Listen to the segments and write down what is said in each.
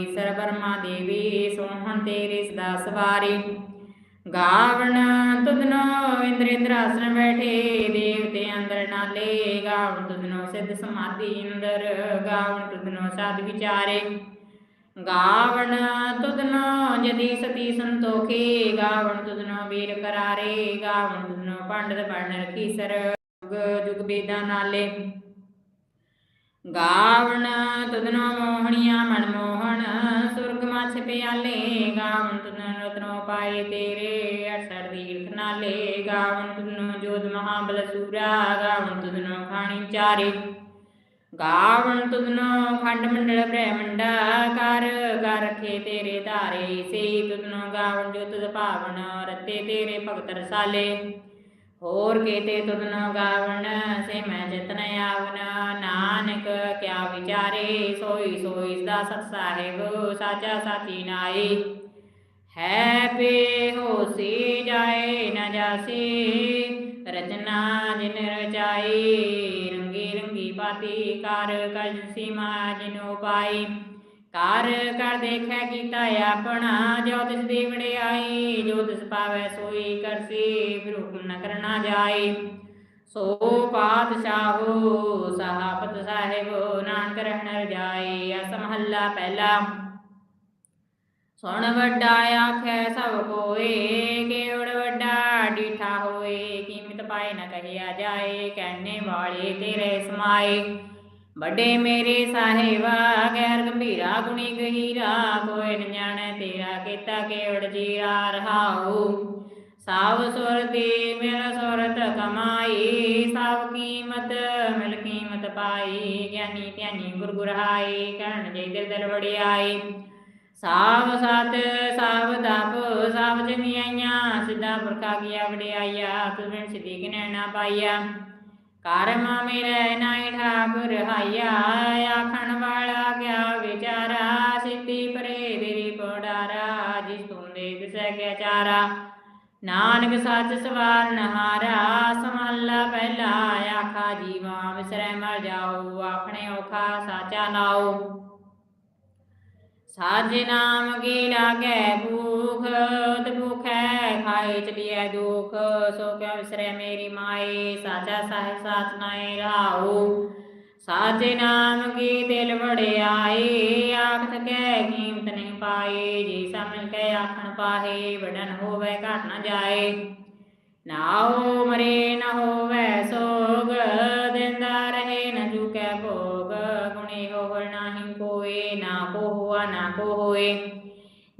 ਈਸਰ Burma ਦੇਵੀ, ਸੋਹਣ ਤੇਰੇ ਸਦਾ ਸਵਾਰੀ। ਗਾਵਣ ਤੁਧਨੋ ਇੰਦਰ ਇੰਦਰਾਸਨ ਬੈਠੇ, ਦੇਵਤੇ ਅੰਦਰ ਨਾਲੇ। ਗਾਵਣ ਤੁਧਨੋ ਸਿੱਧ ਸਮਾਧੀ ਅੰਦਰ, ਗਾਵਣ ਤੁਧਨੋ ਸਾਧ ਵਿਚਾਰੇ। ਗਾਵਣ ਤੁਧਨੋ ਜਦੀ ਸਤੀ ਸੰਤੋਖੇ, ਗਾਵਣ ਤੁਧਨੋ ਵੀਰ ਕਰਾਰੇ। ਗਾਵਣ ਤੁਧਨੋ ਪੰਡਤ ਬਣ ਰਖੀ ਸਰ ਜੁਗ ਬੇਦਾਂ ਨਾਲੇ। ਗਾਵਣ ਤੁਧਨੋ ਮੋਹਣੀਆਂ ਮਨ ਮੋਹਣ ਪਿਆਲੇ ਗਾਵਣ ਤੁਧਨੋ ਰਤਨੋ ਪਾਏ ਤੇਰੇ ਅਸਰ ਤੀਰਥ ਨਾਲੇ ਗਾਵਣ ਤੁਧਨੋ ਜੋਧ ਮਹਾਬਲ ਸੂਰਾ ਗਾਵਣ ਤੁਧਨੋ ਖਾਣੀ ਚਾਰੇ। ਗਾਵਣ ਤੁਧਨੋ ਖੰਡ ਮੰਡਲ ਬ੍ਰਹਮੰਡਾ ਕਰ ਕਰ ਰਖੇ ਤੇਰੇ ਧਾਰੇ ਸੇ ਤੁਧਨੋ ਗਾਵਣ ਜੋ ਤੁਧ ਭਾਵਨ ਰਤੇ ਤੇਰੇ ਭਗਤ ਰਸਾਲੇ। ਹੋਰ ਕੇਤੇ ਤੁਧਨੋ ਗਾਵਣ ਸੇ ਮੈਂ ਜਤਨ ਆਵਨ ਨਾਨਕ ਕਿਆ ਵਿਚਾਰੇ, ਸੋਈ ਸੋਈ ਸਦਾ ਸਤ ਸਾਹਿਬ, ਸਾਚਾ ਸਾਚੀ ਨਾਈ। ਹੈ ਪੇ ਹੋਸੀ ਜਾਏ ਨ ਜਾਸੀ, ਰਚਨਾ ਜਿਨ ਰਚਾਈ, ਰੰਗੀ ਰੰਗੀ ਪਾਤੀ ਕਰ ਕਜ ਸੀਮਾ ਜਿਨ ਉਪਾਈ ਕਰ ਕਰ ਦੇਖੈ ਕੀਤਾ ਆਪਣਾ, ਜੋ ਤਿਸ ਦੀ ਵਡਿਆਈ ਜੋ ਤਿਸ ਪਾਵੈ ਸੋਈ ਕਰਸੀ, ਫਿਰ ਹੁਕਮ ਨ ਕਰਨਾ ਜਾਏ ਸੋ ਪਾਤਸ਼ਾਹੋ, ਸਹਾਬਤ ਸਾਹਿਬ, ਨਾਨਕ ਰਹਿਣ ਰਜਾਈ ਅਸ ਮਹੱਲਾ ਪਹਿਲਾ। ਸੁਣ ਵੱਡਾ ਆਖੈ ਸਭ ਕੋਏ, ਕੇਵੜ ਵੱਡਾ ਡੀਠਾ ਹੋਏ, ਕੀਮਤ ਪਾਏ ਨ ਕਹਿਆ ਜਾਏ ਕਹਿਣੇ ਵਾਲੇ ਤੇਰੇ ਸਮਾਏ। ਵੱਡੇ ਮੇਰੇ ਸਾਹਿਬਾ, ਗੈਰ ਗੰਭੀਰਾ ਗੁਣੀ ਗਹੀਰਾ, ਕੋਈ ਨ ਜਾਣੈ ਤੇਰਾ ਕੀਤਾ ਕੇਵੜ ਜੀਰਾ ਰਹਾਉ। ਸਾਵ ਸੁਰਤੀ ਮੇਰਾ ਸੁਰਤ ਕਮਾਈ ਸਭ ਕੀਮਤ ਮਿਲ ਕੀਮਤ ਪਾਈ, ਗਿਆਨੀ ਧਿਆਨੀ ਗੁਰ ਗੁਰਹਾਈ, ਕਹਿਣ ਜੈ ਦਿਲ ਦਿਲ ਵੜਿਆਈ ਸਾਵ ਸਤ ਸਾਵ ਦਪ ਸਾਵ ਜਨੀਆਈਆਂ ਸਿੱਧਾ ਪੁਰਖਾ ਕੀਆ ਵਡਿਆਈਆ ਤੁਝ ਬਿਨ ਸਿੱਧੀ ਕਿਨੈ ਨਾ ਪਾਈਆ। ਕਰਮ ਮੇਰੇ ਨਾਈ ਠਾਕੁਰ ਹਾਇਆ ਆਖਣ ਵਾਲਾ ਕਿਆ ਵਿਚਾਰਾ, ਸਿੱਧੀ ਪਰੇ ਤੇਰੀ ਪੋੜਾਰਾ ਜਿਸ ਤੁਮ ਦੇ ਦਿਸੈ ਚਾਰਾ। ਨਾਨਕ ਸੱਚ ਸਵਾਰਨ ਹਾਰਾ ਸਮਹੱਲਾ ਪਹਿਲਾ ਆਖਾ ਜੀਵਾ ਵਿਸਰੈ ਮਰ ਜਾਓ, ਆਖਣੇ ਔਖਾ ਸਾਚਾ ਨਾਓ ਸਾਜੇ ਨਾਮ ਕੀ ਲਾਗੈ ਭੂਖ ਤੇ ਭੁਖੈ ਖਾਏ ਚਲੀਐ ਦੁਖ, ਸੋ ਕਿਆ ਵਿਸਰੈ ਮੇਰੀ ਮਾਏ, ਸਾਚਾ ਸਾਹਿਬ ਸਾਚ ਨਾਏ ਰਾਉ ਸਾਚੇ ਨਾਮ ਕੀ ਦਿਲ ਵੜਿਆਏ ਆਖ ਥਕੈ ਕੀਮਤ ਨਹੀਂ ਪਾਏ। ਜੀ ਸਮਝ ਕੇ ਆਖਣ ਪਾਹੇ, ਵਡਨ ਹੋਵੇ ਘਟ ਨਾ ਜਾਏ। ਨਾਉ ਮਰੇ, ਨਾ ਹੋਵੇ ਸੋਗ। ਦਿੰਦਾ ਰਹੇ ਨ ਚੁਕੈ ਭੋਗ। ਗੁਣੀ ਹੋਵ ਨਾਹੀ ਕੋਏ, ਨਾ ਕੋ ਹੁਆ ਨਾ ਕੋ ਹੋਏ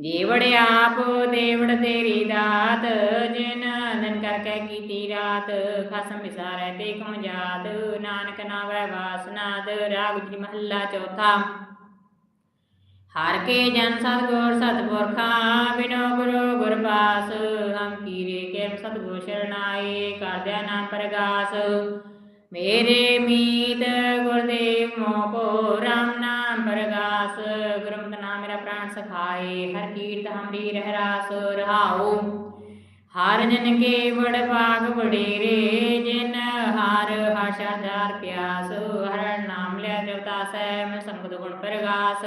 ਜੀਵੜ ਆਪ, ਦੇਵੜ ਤੇਰੀ ਦਾਤ, ਜਿਨ ਦਿਨ ਕਰਕੇ ਕੀਤੀ ਰਾਤ, ਖਸਮ ਵਿਸਾਰੈ ਤੇ ਕਮ ਜਾਤ, ਨਾਨਕ ਨਾਵੈ ਵਾਸਨਾਦ ਰਾਗ ਜੀ ਮਹੱਲਾ ਚੌਥਾ। ਹਰ ਕੇ ਜਨ ਸਤਗੁਰ ਸਤਪੁਰਖਾਂ, ਬਿਨੋ ਗੁਰੂ ਗੁਰਪਾਸ ਹਮ ਕੀਰੇ ਕੇ ਸਤਗੁਰ ਸ਼ਰਨਾਏ ਕਰਦਿਆ ਨਾਮ ਪ੍ਰਗਾਸ। ਮੇਰੇ ਮੀਤ ਗੁਰਦੇਵ ਮੋਕੋ ਰਾਮ ਨਾਮ ਪ੍ਰਗਾਸ ਗੁਰਮਤਿ ਨਾਮ ਮੇਰਾ ਪ੍ਰਾਣ ਸਖਾਏ, ਹਰ ਕੀਰਤ ਹਮਰੀ ਰਹਿ ਰਾਸ ਰਹਾਉ। ਹਰ ਜਨ ਕੇ ਬੜ ਭਾਗ ਵਡੇਰੇ, ਜਿਨ ਹਰ ਹਸ਼ਾਦਾਰ ਪਿਆਸ ਹਰ ਨਾਮ ਲਿਆ ਜਪਤਾ ਸੈ ਮੈਂ ਸੰਗਤ ਗੁਣ ਪ੍ਰਗਾਸ।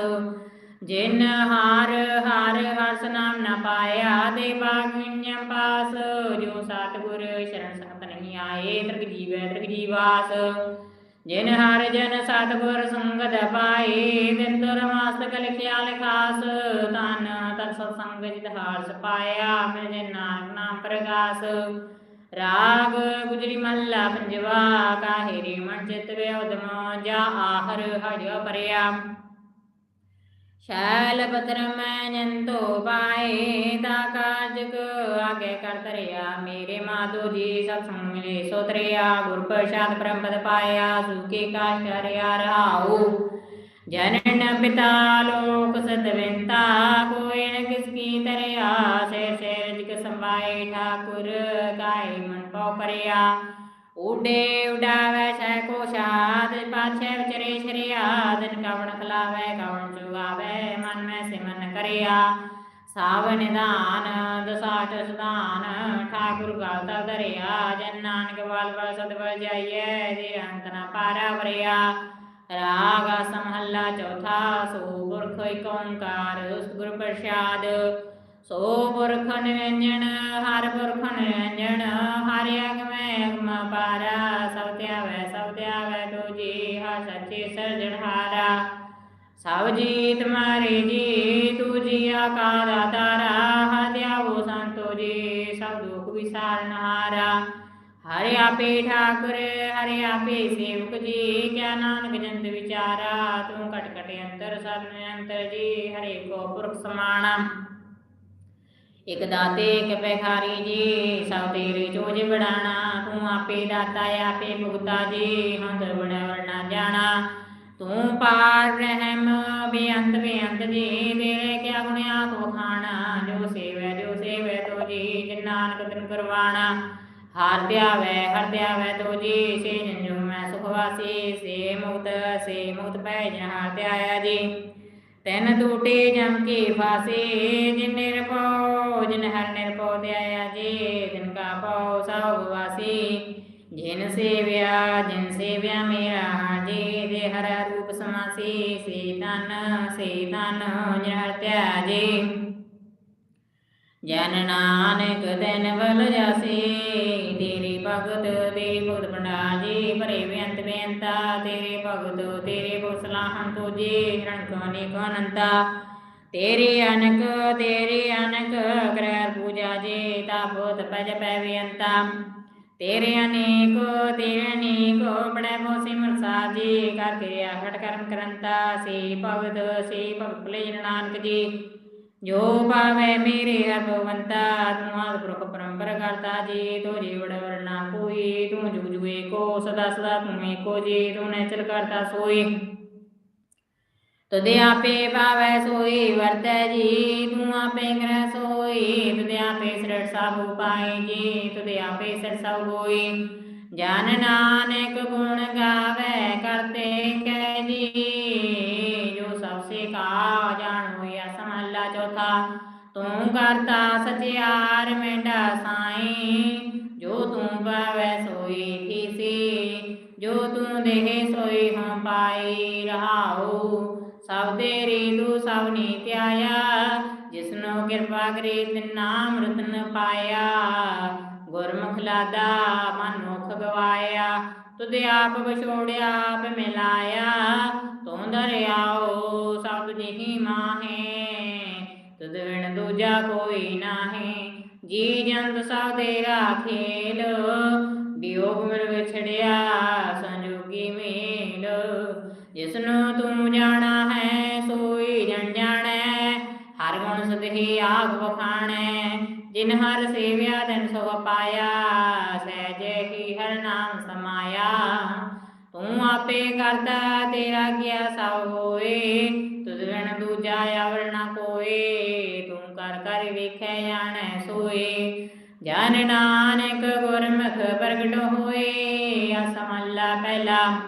ਜਿਨ ਹਾਰ ਹਾਰ ਹਰਸ ਨਾਮ ਨ ਪਾਇਆ, ਦੇ ਬਾਗਿਆ ਪਾਸ, ਜੋ ਸਤਿਗੁਰ ਸ਼ਰਨ ਸੰਗਤ ਨਹੀਂ ਆਏ ਤ੍ਰਿਗ ਜੀਵੈ ਤ੍ਰਿਗ ਜੀਵਾਸ ਜਿਨ ਹਰ ਜਨ ਸਤਿਗੁਰ ਸੰਗਤ ਪਾਏ ਦਿਨ ਤੁਰ ਲਿਖਿਆ ਲਿਖਾਸ। ਤਨ ਤਤ ਸਤ ਸੰਗ ਜਿਤ ਹਾਰਸ ਪਾਇਆ, ਮਿਲ ਜੇ ਨਾਮ ਨਾਮ ਪ੍ਰਗਾਸ। ਰਾਗ ਗੁਜਰੀ ਮਹੱਲਾ ਪੰਜਵਾ ਕਾਹੇਰੀ ਮਨ ਚਿਤ ਵਿਉਦਮ ਜਾ ਆਹਰ ਹਰਿਓ ਪਰਿਆ। ਸ਼ੈਲ ਮੈਂ ਜੰਤੋ ਪਾਏ ਤਾ ਕਾਰਜਕ ਆਗੇ ਕਰ ਤਰਿਆ ਮੇਰੇ ਮਾਧੋ ਜੀ ਸਤ ਸੰਗ ਮਿਲੇ, ਸੋ ਗੁਰ ਪ੍ਰਸਾਦ ਬ੍ਰਹਮਦ ਪਾਇਆ ਸੁਖੀ ਕਾਸ਼ ਹਰਿਆ ਰਹਾਉ ਜਨਨ ਪਿਤਾ ਲੋਕ ਸਦਵਿੰਤਾ ਕੋਈ ਨ ਕਿਸ ਕੀ ਤਰਿਆ ਸੇ ਸੇ ਜਿਕ ਸੰਵਾਏ ਠਾਕੁਰ ਕਾਇ ਮਨ ਪਉ ਪਰਿਆ ਉਡੇ ਉਡਾਵੇ ਸੈ ਕੋ ਸਾਧ, ਪਾਛੇ ਵਿਚਰੇ ਸ਼ਰਿਆ ਦਿਨ ਕਵਣ ਖਲਾਵੇ, ਕਵਣ ਚੁਗਾਵੇ ਮਨ ਮੈਂ ਸਿਮਨ ਕਰਿਆ। ਸਾਵ ਨਿਧਾਨ, ਦਸਾਟ ਸਦਾਨ ਠਾਕੁਰ ਗਾਲਤਾ ਧਰਿਆ। ਜਨ ਨਾਨਕ ਵਾਲ ਵਾਲ ਸਤਿ ਵਲ ਜੇ ਅੰਤ ਨਾ ਪਾਰਾ ਵਰਿਆ। ਰਾਗ ਆਸਾ ਚੌਥਾ, ਸੋ ਪੁਰਖ ਏਕ ਓੰਕਾਰ, ਸਤਿਗੁਰ ਪ੍ਰਸਾਦ। ਸੋ ਪੁਰਖ ਨਿਰੰਜਨ ਹਰ ਪੁਰਖ ਨਿਰੰਜਨ ਹਰ ਅਗਮੈ ਅਗਮ ਪਾਰਾ, ਸਭ ਧਿਆਵੈ ਸਭ ਧਿਆਵੈ ਤੋ ਜੀ ਹਰ ਸੱਚੇ ਸਰਜਣਹਾਰਾ ਸਭ ਜੀ ਤੁਮਾਰੇ ਜੀ ਤੂ ਜੀ ਆਕਾਰ ਤਾਰਾ ਹਰਿਆਵੋ ਸੰਤੋ ਜੀ, ਸਭ ਦੁਖ ਵਿਸਾਰਨਹਾਰਾ ਹਰਿ। ਆਪੇ ਠਾਕੁਰ, ਹਰਿ ਆਪੇ ਸੇਵਕ ਜੀ, ਕਿਆ ਨਾਨਕ ਜੰਤ ਵਿਚਾਰਾ, ਤੂੰ ਕਟ ਕਟ ਅੰਤਰ ਸਭ ਨਿਰੰਤਰ ਜੀ ਹਰੇ ਕੋ ਪੁਰਖ ਸਮਾਣਾ। ਇਕ ਦਾਤੇ, ਇਕ ਪੈਖਾਰੀ ਜੀ, ਸਭ ਤੇਰੇ ਚੋਜ ਬੜਾਣਾ ਤੂੰ ਆਪੇ ਦਾਤਾ, ਆਪੇ ਭੁਗਤਾ ਜੀ ਹੰਦਰ ਬਣਾ ਵਰਨਾ ਜਾਣਾ। ਤੂੰ ਪਾਰ ਰਹਿਮ, ਬੇਅੰਤ ਬੇਅੰਤ ਜੀ ਤੇਰੇ ਕਿਆ ਗੁਣਿਆ ਕੋ ਖਾਣਾ, ਜੋ ਸੇਵੈ ਜੋ ਸੇਵੈ ਤੋ ਜੀ, ਜਿਨ ਨਾਨਕ ਤਿਨ ਕਰਵਾਣਾ। ਹਰ ਧਿਆਵੈ ਹਰ ਧਿਆਵੈ ਤੋ ਜੀ, ਸੇ ਜਨਜੋ ਮੈਂ ਸੁਖ ਵਾਸੀ, ਸੇ ਮੁਕਤ ਸੇ ਮੁਕਤ ਪੈ ਜਹਾਂ ਧਿਆਇਆ ਜੀ। ਤੈਨ ਟੂਟੇ ਜਮ ਕੀ ਫਾਸੇ, ਜਿਨ ਨਿਰਭਉ, ਜਿਨ ਹਰ ਨਿਰਭਉ ਧਿਆਇਆ ਜੀ, ਤਿਨ ਕਾ ਪਉ ਸਭ ਵਾਸੀ। ਜਿਨ ਸੇਵਿਆ ਜਿਨ ਸੇਵਿਆ ਮੇਰਾ ਜੀ ਦੇ ਹਰ ਰੂਪ ਸਮਾਸੀ। ਸੇ ਤਨ ਸੇ ਤਨ ਜਿਨ ਹਰ ਧਿਆ ਜੀ ਜਨ ਨਾਨਕ ਤੈਨ ਬਲ ਜਾਸੀ, ਤੇਰੀ ਭਗਤ ਤੇਰੀ ਭਗਤ ਭੰਡਾਰ ਭਰੇ ਬੇਅੰਤ ਬੇਅੰਤਾ, ਤੇਰੇ ਭਗਤ, ਤੇਰੇ ਕੋ ਸਲਾਹਨ ਤੁਜੀ ਰਣ ਕੋਨੀ ਕੋ ਅਨਕ, ਤੇਰੀ ਅਨਕ, ਗ੍ਰਹਿ ਪੂਜਾ ਜੀ ਤਾਪੋ ਤਪਜ ਪੈ ਬੇਅੰਤਾ। ਤੇਰੇ ਅਨੇਕ ਤੇਰੇ ਅਨੇਕ, ਬੜੇ ਬੋ ਸਿਮਰ ਜੀ, ਕਰ ਕਿਰਿਆ ਘਟ ਕਰਮ ਕਰੰਤਾ। ਸੇ ਭਗਤ ਸੇ ਭਗਤ ਭਲੇ ਨਾਨਕ ਜੀ। ਜੋ ਪਾਵੇ ਮੇਰੇ ਹਰ ਭਗਵੰਤਾ ਤੂੰ ਪਰੰਪਰ ਕਰਤਾ, ਜੀ ਤੋ ਜੀਵੜ ਵਰਨਾ ਕੋਈ, ਤੂੰ ਜੁਗ ਜੁਗ ਏਕੋ ਸਦਾ ਸਦਾ ਤੂੰ ਏਕੋ, ਜੀ ਤੂੰ ਨੈਚਰ ਕਰਤਾ ਸੋਈ ਤੁਦੇ ਆਪੇ ਪਾਵੈ ਸੋਈ ਵਰਤੈ ਜੀ ਤੂੰ ਆਪੇ ਗ੍ਰਹਿ ਸੋਈ ਤੁਦੇ ਆਪੇ ਸਿਰਟ ਸਭ ਉਪਾਈ ਜੀ ਤੁਦੇ ਆਪੇ ਸਿਰ ਸਭ ਹੋਈ ਜਨ ਨਾਨਕ ਗੁਣ ਗਾਵੇ, ਕਰਤੇ ਕਹਿ ਜੀ ਤੂੰ ਕਰਤਾ ਸਚਿਆਰ ਮੇਡਾ ਸਾਈ। ਜੋ ਤੂੰ ਪਾਵੈ ਸੋਈ ਥੀਸੀ ਜੋ ਤੂੰ ਦੇਹ ਸੋਈ ਹਮ ਪਾਈ ਰਹਾਉ। ਸਭ ਤੇਰੀ ਤੂੰ ਸਭ ਨੀਤ ਆਇਆ ਜਿਸਨੋ ਕਿਰਪਾ ਕਰੇ ਤਿਨ ਨਾਮ ਪਾਇਆ। ਗੁਰਮੁਖ ਲਾਦਾ ਮਨ ਮੁਖ ਗਵਾਇਆ, ਤੁਧ ਆਪ ਵਿਛੋੜਿਆ ਆਪ ਮਿਲਾਇਆ। ਤੂੰ ਦਰਿਆਓ ਸਭ ਜਿਹੀ ਮਾਹੇ। ਤੁਧ ਬਿਨ ਦੂਜਾ ਕੋਈ ਨਾਹੀ, ਜੀ ਜੰਤ ਸਭ ਤੇਰਾ ਖੇਲ ਵਿਯੋਗ ਮਿਲ ਵਿਛੜਿਆ ਸੰਜੋਗੀ ਮੇਲ। ਜਿਸਨੂੰ ਤੂੰ ਜਾਣਾ ਹੈ, ਸੋਈ ਜਨ ਜਾਣੈ। ਹਰ ਗੁਣ ਸਦਹੀ ਆਗ ਵਖਾਣੈ, ਜਿਨ ਹਰ ਸੇਵਿਆ ਤਨ ਸੋ ਪਾਇਆ। ਸਹਿਜੇ ਹੀ ਹਰ ਨਾਮ ਸਮਾਇਆ। ਤੂੰ ਆਪੇ ਕਰਦਾ ਤੇਰਾ ਗਿਆ ਸਭ ਹੋਏ। ਤੁਧ ਬਿਨ ਦੂਜਾ ਅਵਰ ਨਾ ਕੋਏ। ਤੂੰ ਕਰ ਕਰ ਵੇਖੈ ਜਾਣੈ ਸੋਏ। ਜਨ ਨਾਨਕ ਗੁਰਮੁਖ ਪ੍ਰਗਟ ਹੋਏ। ਅਸਮੱਲਾ ਪਹਿਲਾ।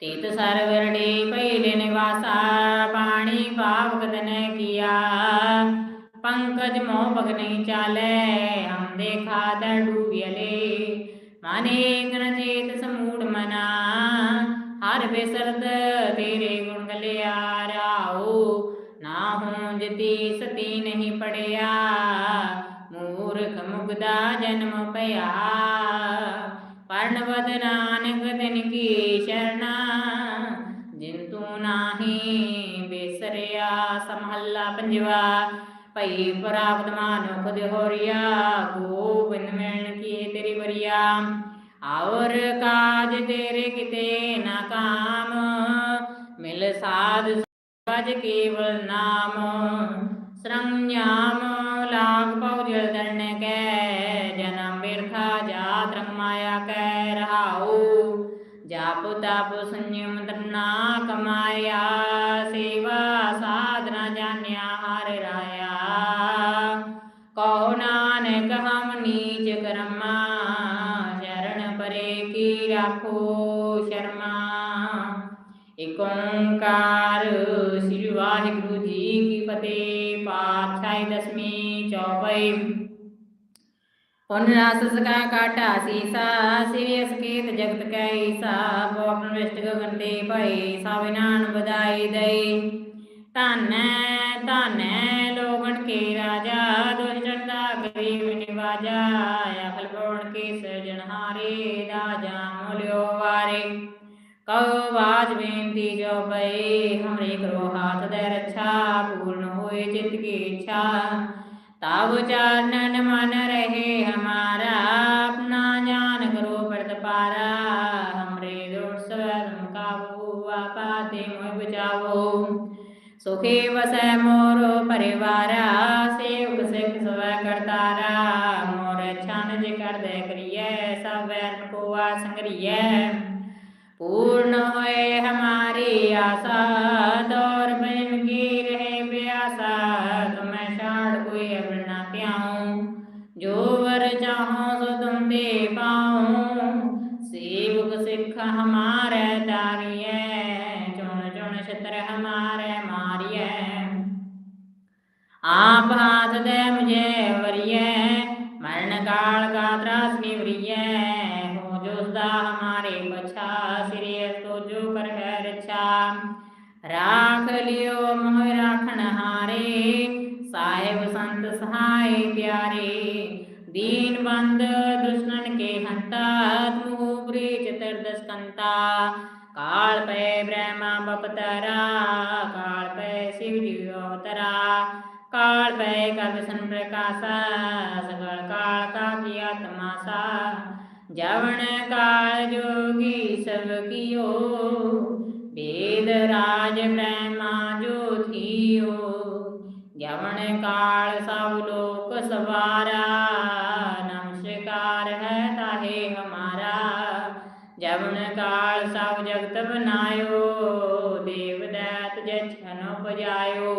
ਤੀਤ ਸਰਵਰੜੀ ਪਹਿਲੇ ਨਿਵਾਸਾ। ਪਾਣੀ ਪਾਵਕ ਤਨੇ ਕੀਆ। ਪੰਕਜ ਮੋਹ ਬਗ ਨਹੀਂ ਚਾਲੇ। ਹਮ ਦੇਖਾ ਦਰ ਡੂਬਿਲੇ ਮਾਨੇ ਚੇਤ ਸਮੂੜ ਮਨਾ ਹਰ ਬੇਸਰਦ ਤੇਰੇ ਗੁਣ ਗਲਿਆ ਨਾ ਹੂੰ ਜਤੀ ਸਤੀ ਨਹੀਂ ਪੜਿਆ ਮੂਰਖ ਮੁਗਦਾ ਜਨਮ ਪਿਆ ਪਰਣਵਦ ਨਾਨਕ ਤਿਨ ਕੀ ਸ਼ਰਣਾ ਜਿਨ ਤੂੰ ਨਾਹੀ ਬੇਸਰਿਆ ਸਮਹੱਲਾ ਪੰਜਵਾ ਭਈ ਪ੍ਰਾਪਤ ਮਾਨੁਖ ਹੋਰੀਆ, ਗੋਬਿੰਦ ਮਿਲਣ ਕੀ ਤੇਰੀ ਵਰਿਆ। ਔਰ ਕਾਜ ਤੇਰੇ ਕਿਤੇ ਨਾ ਕਾਮ, ਮਿਲ ਸਾਧ ਸਜ ਕੇਵਲ ਨਾਮ। ਸਰੰਜਾਮ ਲਾਗ ਪਉ ਜਲ ਦਰਨ ਕੈ, ਜਨਮ ਬਿਰਥਾ ਜਾਤ ਰੰਗ ਮਾਇਆ ਕੈ ਰਹਾਉ। ਜਾਪ ਤਪ ਸੰਯਮ ਤਰਨਾ ਕਮਾਇਆ, ਸੇਵਾ ਕਹੋ ਨਾਨਕ ਹਮ ਨੀਚ ਕਰਮਾ ਸ਼ਰਨ ਪਰੇ ਕੀ ਰਾਖੋ ਸ਼ਰਮਾ। ਇਕ ਓੰਕਾਰ ਸ੍ਰੀ ਵਾਹਿਗੁਰੂ ਜੀ ਕੀ ਫਤਿਹ, ਪਾਤਸ਼ਾਹੀ ਦਸਵੀਂ ਚੌਪਈ ਪੁਨ ਰਸ ਸਕਾ ਕਾਟਾ ਸੀਸਾ, ਸ੍ਰੀ ਅਸਕੇਤ ਜਗਤ ਕੈ ਈਸਾ ਬੋਪਨ ਵਿਸ਼ਟ ਗਗਨ ਤੇ ਭਈ ਸਭ ਨਾਨ ਬਧਾਈ ਦਈ ਗਰੀਬ ਨਿਵਾਜਾ ਅਖਲ ਬੋਣ ਕੇ ਸਿਰਜਣਹਾਰੇ ਰਾਜਾ ਮੁਲਿਓ ਵਾਰੇ। ਕਉ ਬਾਜ ਬੇਨਤੀ ਜੋ ਪਈ ਹਮਰੇ ਕਰੋ ਹਾਥ ਦੇ ਰੱਛਾ, ਪੂਰਨ ਹੋਏ ਚਿਤ ਕੀ ਇੱਛਾ। ਤਬ ਚਾਨਨ ਮਨ ਰਹੇ ਹਮਾਰਾ, ਆਪਣਾ ਜਾਨ ਕਰੋ ਬਰਤ ਪਾਰਾ। ਹਮਰੇ ਦੁਰ ਸਵਨ ਕਾਬੂ, ਆਪਾ ਤੇ ਮੋਹ ਬਚਾਵੋ। सुखी वसै मोर परिवारा सेवक सिख सवै करतारा मोर छान जे कर दे करिए सब वैर कोआ संगरिए पूर्ण होए हमारी आशा सहाय दीन बंद दुश्मन के हंता तू ब्रीच चतुर्दस्कंता काल पे ब्रह्मा बपतरा, काल पे शिव जी अवतरा। काल पे कविसन प्रकाशा सकल काल का किया तमाशा। जवन काल जोगी सब कियो, वेद राज ब्रह्मा जो थियो। जवन काल सब ਸਵਾਰਾ ਨਮਸਕਾਰ ਹੈ ਤਾਹੇ ਹਮਾਰਾ। ਜਵਨ ਕਾਲ ਸਭ ਜਗਤ ਬਨਾਇਓ, ਦੇਵ ਦੈਤ ਜਛਨ ਉਪਜਾਇਓ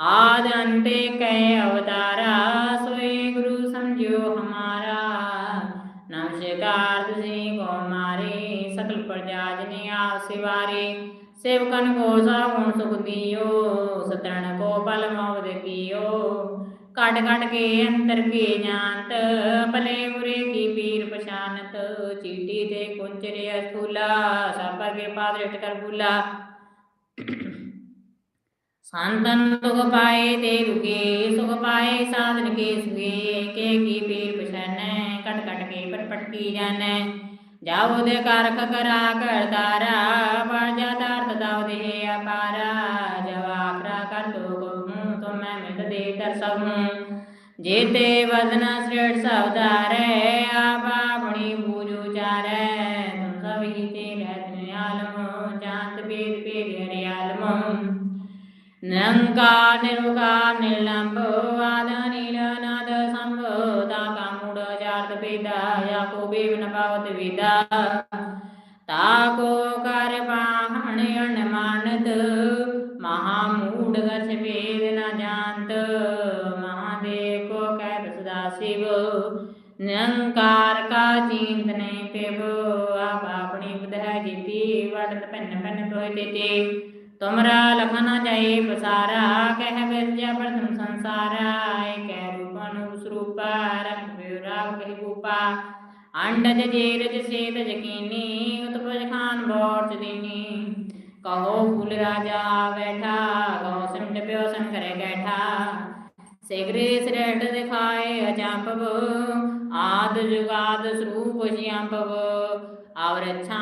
ਆਦ ਅੰਤੇ ਕੈ ਅਵਤਾਰਾ, ਸੋਏ ਗੁਰੂ ਸਮਝਿਓ ਹਮਾਰਾ। ਨਮਸਕਾਰ ਤੁਸੀਂ ਕੋ ਮਾਰੇ, ਸਕਲ ਪ੍ਰਜਾ ਜਨੇ ਆਪ ਸਿਵਾਰੇ। ਸੇਵਕਨ ਕੋ ਸਾ ਗੁਣ ਸੁਖ ਦਿਓ ਸਤਣ ਕੋ ਬਲ ਮੋਦ ਕੀਓ ਕੱਢ ਕੱਢ ਕੇ ਅੰਦਰ ਕੇ ਜਾਣਤ ਭਲੇ ਬੁਰੇ ਕੀ ਪੀਰ ਪਛਾਨਤ, ਚੀਟੀ ਤੇ ਕੁੰਚਰੇ ਅਸੂਲਾ ਸਾਬਾ ਕੇ ਪਾਦ ਰਟ ਕਰ ਬੁਲਾ। ਸੰਤਨ ਸੁਖ ਪਾਏ ਤੇ ਰੁਕੇ, ਸੁਖ ਪਾਏ ਸਾਧਨ ਕੇ ਸੁਗੇ, ਕੇ ਕੀ ਪੀਰ ਪਛਾਨੈ ਕੱਟ ਕੱਟ ਕੇ ਪਟਪਟ ਕੀ ਜਾਣੈ ਜਾਉ ਦੇ ਕਾਰਖ ਕਰਾ ਕਰਤਾਰਾ ਬਣ ਜਾ ਦਾਰਤ ਦਾਉ ਦੇ ਅਪਾਰਾ ਜਵਾ ਕਰਾ ਕਰ ਤੋ ਪਿੰਡ ਦੇ ਕਰ ਸਭ ਨੂੰ ਜੇਤੇ ਵਦਨ ਸ੍ਰੇੜ ਸਭ ਧਾਰੈ, ਆਪ ਆਪਣੀ ਬੂਜੂ ਚਾਰੈ ਤੁਮ ਸਭ ਹੀ ਤੇ ਰਹਿਤ ਆਲਮ ਜਾਂਤ ਬੇਦ ਬੇਦ ਹਰਿ ਆਲਮ। ਨੰਕਾਰ ਨਿਰੁਕਾਰ ਨਿਲੰਭ ਆਦ ਨੀਲ ਨਾਦ ਸੰਭੋ, ਤਾ ਕਾਮੁੜ ਜਾਰਤ ਪੇਦਾ ਯਾ ਕੋ ਬੇਵਨ ਪਾਵਤ ਵੇਦਾ। ਤਾ ਕੋ ਕਰ ਪਾਹਣ ਅਣ ਮਾਨਤ महामूड गछ वेद न जानत महादेव को कहत सदा शिव निरंकार का चिंतने पेव आप अपनी बुधै जीती वटत पन्न पन्न तोय देते तुमरा लखन जाए पसारा कह विद्या प्रथम संसारा कह रूप अनुप स्वरूपा रंग विराग कहि भूपा अंडज जेरज सेत जकीनी उत्पज खान बौर दीनी कहो फूल राजा बैठा कहो सिमट प्यो शंकर बैठा सिगरे श्रेष्ठ दिखाए अजापव आद जुगाद स्वरूप श्यापव और अच्छा